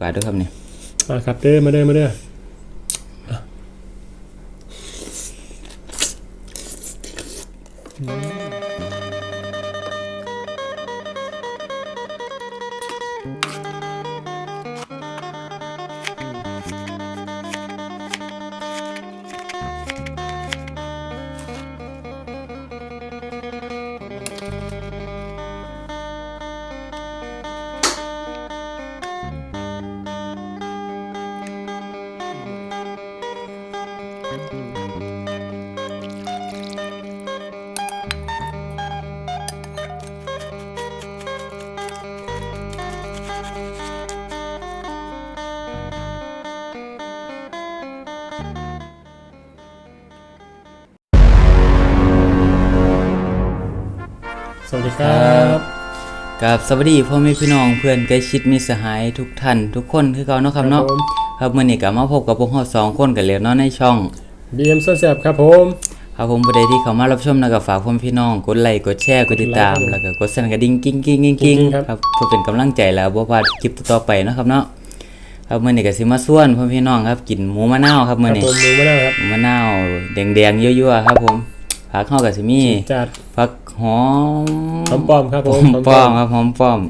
กว่าด้วยครับเนี่ยมาครับเด้อมาเด้อมาเด้ออะ วัสดีครับกับสวัสดีพ่อแม่พี่น้องเพื่อนใกล้ชิดมิตรสหายทุกท่านทุกคนคือเก่าเนาะครับเนาะผมครับมื้อนี้ก็มาพบกับพวกเราสองคนกันแล้วเนาะในช่องบีเอ็มแซบครับผมครับผมผู้ใดที่เข้ามารับชมนะก็ฝากพ่อแม่พี่น้องกดไลค์กดแชร์กดติดตามกดไลค์แล้วก็กดสั่นกระดิ่งกิ้งกิ้งกิ้งกิ้งกิ้งครับครับเพื่อเป็นกำลังใจแล้วบ่พลาดคลิปต่อๆไปเนาะครับเนาะครับมื้อนี้ก็สิมาส่วนพ่อแม่พี่น้องครับกินหมูมะนาวครับคมื้อรับนี้ผมมือมาแล้วครับหมูมะนาวแดงๆยั่วๆครับผม ผักเฮาก็สิมีจัดผักหอมหอมป้อมครับผมหอมป้อมครับหอมป้อม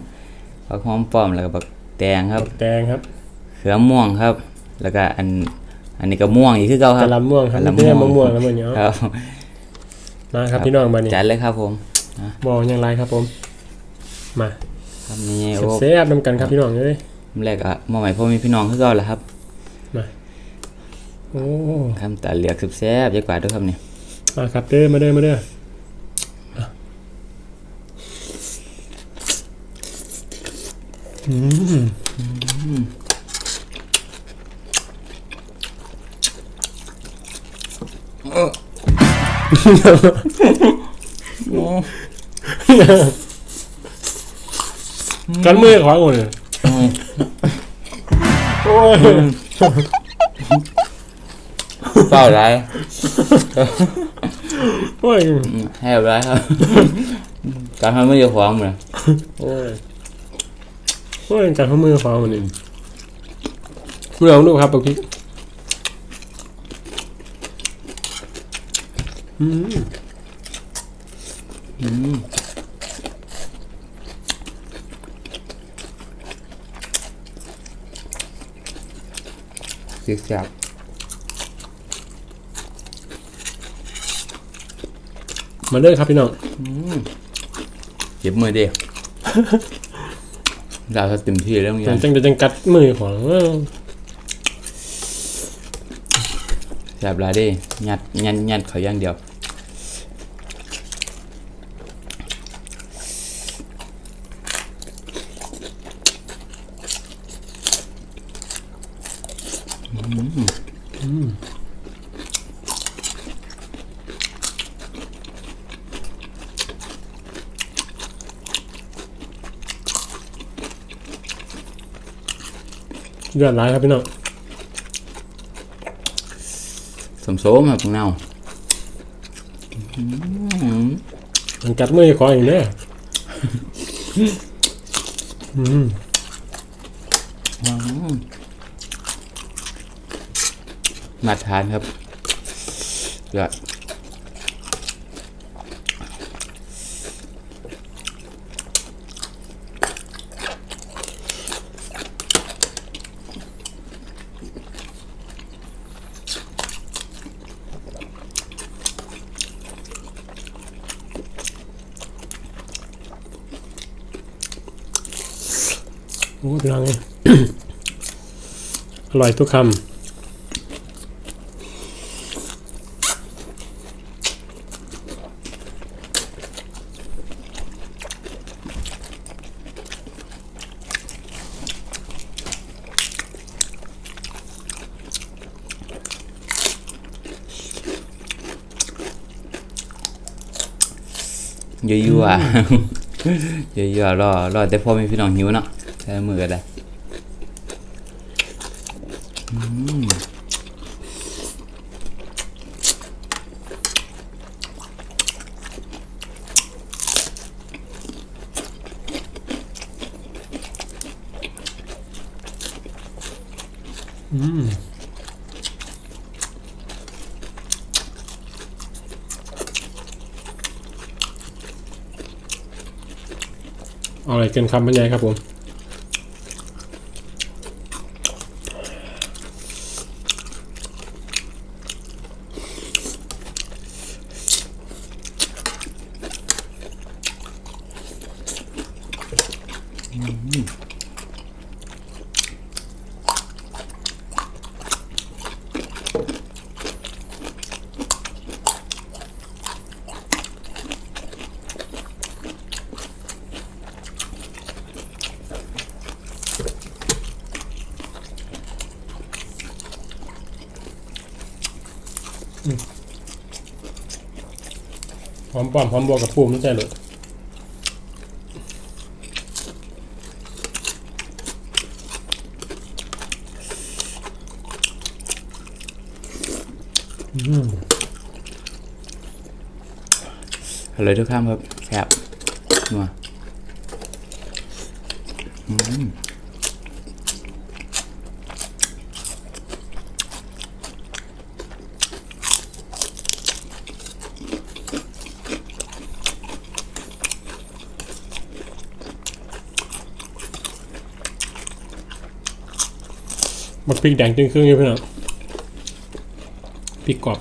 ผักหอมป้อมแล้วก็บักแตงครับแดงครับเขือม่วงครับ แล้วก็อันอันนี้ก็ม่วงอีกคือเก่าคกรับระลำม่วงครับกะหล่ำเรื่องม่มะวงม่วงแล้วมันเนาะครับมาครับพี่น้องมานี่จัดเลยครับผมมองอย่างไรครับผม มาครับนี่โอ้เซฟๆนำกันครับพี่น้องเลยผมแรกอะหมอใหม่พ่อมีพี่น้องคือเก่าแหละครับโอ้คำตาเหลือกสุบแซ่บยกว่าด้วยครับนี่ มาครับเด้อมาเด้อมาเด้ออะอืมกันมือขวางหมดเลยโอ้ยเปล่าไร โอ้ยให้เอาไรครับการทำไม่เยอะขวางเลยโอ้ยโอ้ยกันข้ามือขวางหมดเลยลองดูครับปักพริกอืมอืมเสียบจับ มาเด้อครับพี่น้องเจ็บมือดิดาวเต็มที่แล้วมึงจัยังงจังจังกัดมือของเออแซ่บหลายเดิยัดยัดยัดเขาอย่างเดียว เดือดร้ายครับพี่น้องสมโสมครับพวกเน่ามันกัดมือของอีกเนี่ยอืมมาทานครับยอด อ้พี่น้องเอ้ยอร่อยทุกคยั่วยั่วยั่วยั่วรอรอแต่พ่อแมีพี่น้องหิวเนาะ ใช้มือก็ได้อืมอะไรกินคำบรรยายครับผม หอมปอมหอมบวกกับปูไม่ใช่หรออืมอร่อยทุกคำครับแซ่บนัวอืม บักพริกแดงจึงเครื่องอยู่เพื่อนพริกกรอบ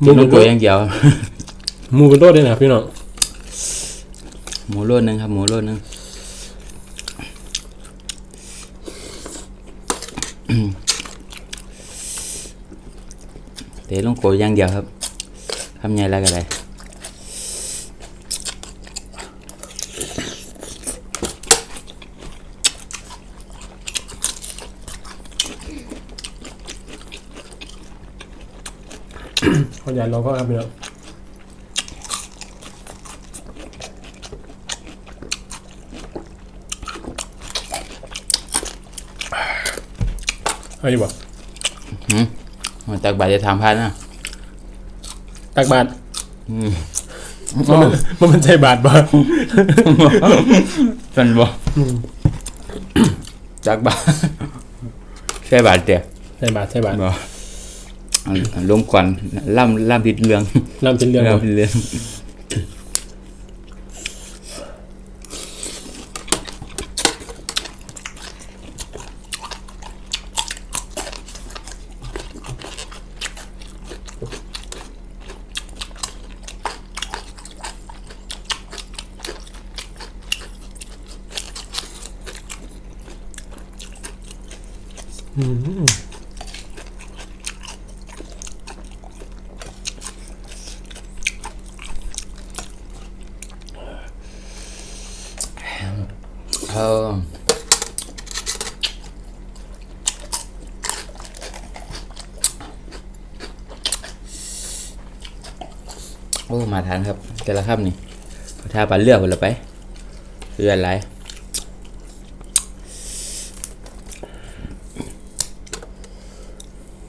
หมูกินเป็ลูนกโลตัวดอย่างเดียว หมูเป็นโลดเลยนะครับพี่น้องหมูโลดหนึงครับ หมูโลดหนึงเตะลงโกยอย่างเดียวครับทำไงแล้วก็ได้ ขออย่าลองก็ครับพี่น้องเอาอยู่บ่หืมมาจากบาทจะทำพันนะตักบาทอืมมันมันมันมันใจบาทบ่เป็นบ่จากบาทใช่บาทเดียวใจบาทใจบาทบ่อันอัน ลงก่อนล่ำล่ำผิดเรื่องลำเป็นเรื่องบ่ล่ำผิดเรื่อง อืม เออโอ้ มาทานครับแต่ละคำนี่ถ้าปลาเลือกคนละไปเรืออะไร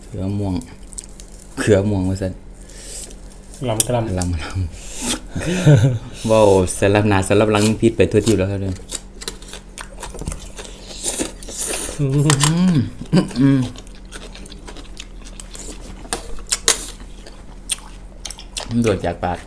เขือม่วงเขือม่วงว่าสันลำกลำลำลำว้าวสลับหนาสลับหลังพิษไปทั่วที่แล้วครับเด้ออื มมันโดดจากปาก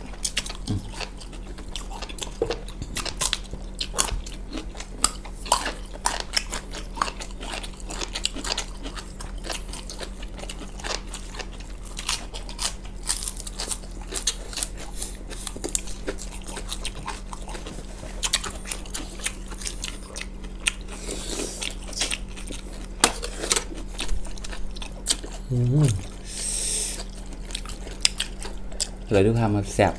เลยทุกคำครับแซ่บ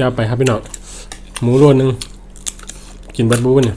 ยาวไปครับพี่น้องหมูรวนหนึ่งกินบัดบูนเนี่ย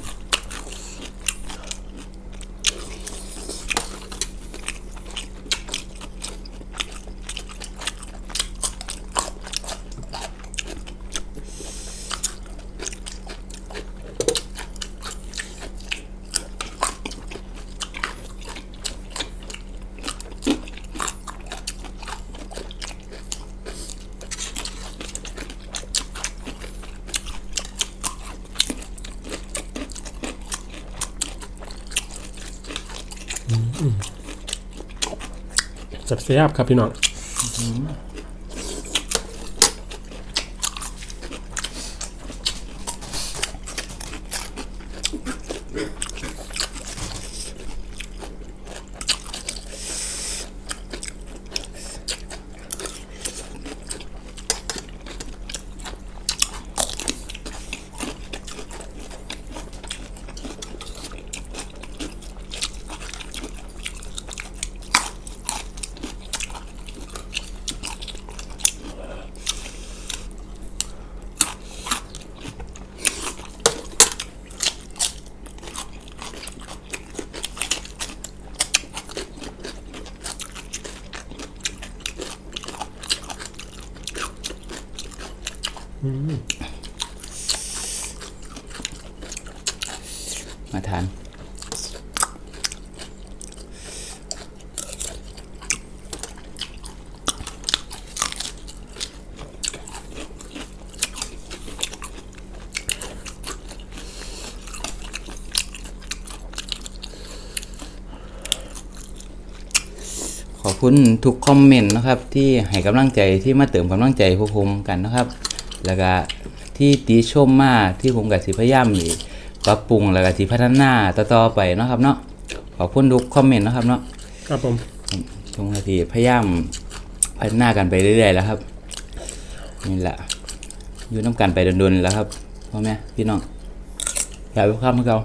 จับเสียบครับพี่น้อง มาทาน ขอบคุณทุกคอมเมนต์นะครับ ที่ให้กำลังใจที่มาเติมกำลังใจพวกผมกันนะครับ แล้วก็ที่ติชมมาที่ผมกับสิพยายามนี่ปรับปรุงแล้วก็สิพัฒนาต่อๆไปเนาะครับเนาะขอบคุณทุกคอมเมนต์นะครับเนาะครับผมทุกนาทีพยายามพัฒนากันไปเรื่อยๆแล้วครับนี่แหละอยู่น้ำกันไปดนๆแล้วครับพ่อแม่พี่น้องอยากไปข้ามให้เขา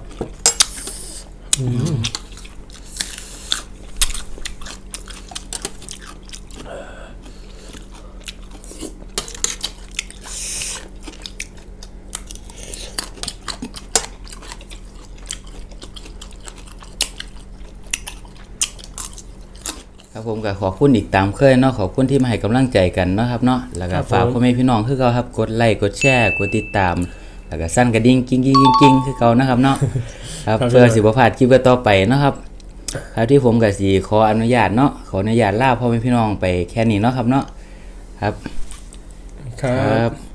ก็ขอบคุณอีกตามเคยเนาะขอบคุณที่มาให้กำลังใจกันเนาะครับเนาะแล้วก็ฝากพ่อแม่พี่น้องคือเก่าครับกดไลค์กดแชร์กดติดตาม แล้วก็สั่นกระดิ่งกิ้งกิ้งกิ้งกิ้งคือเก่านะครับเนาะ ครับเพื่อสิบ่พลาดคลิปต่อไปเนาะครับ ครับที่ผมก็สิขออนุญาตเนาะขออนุญาตลาพ่อแม่พี่น้องไปแค่นี้เนาะครับเนาะครับ ครัครับบ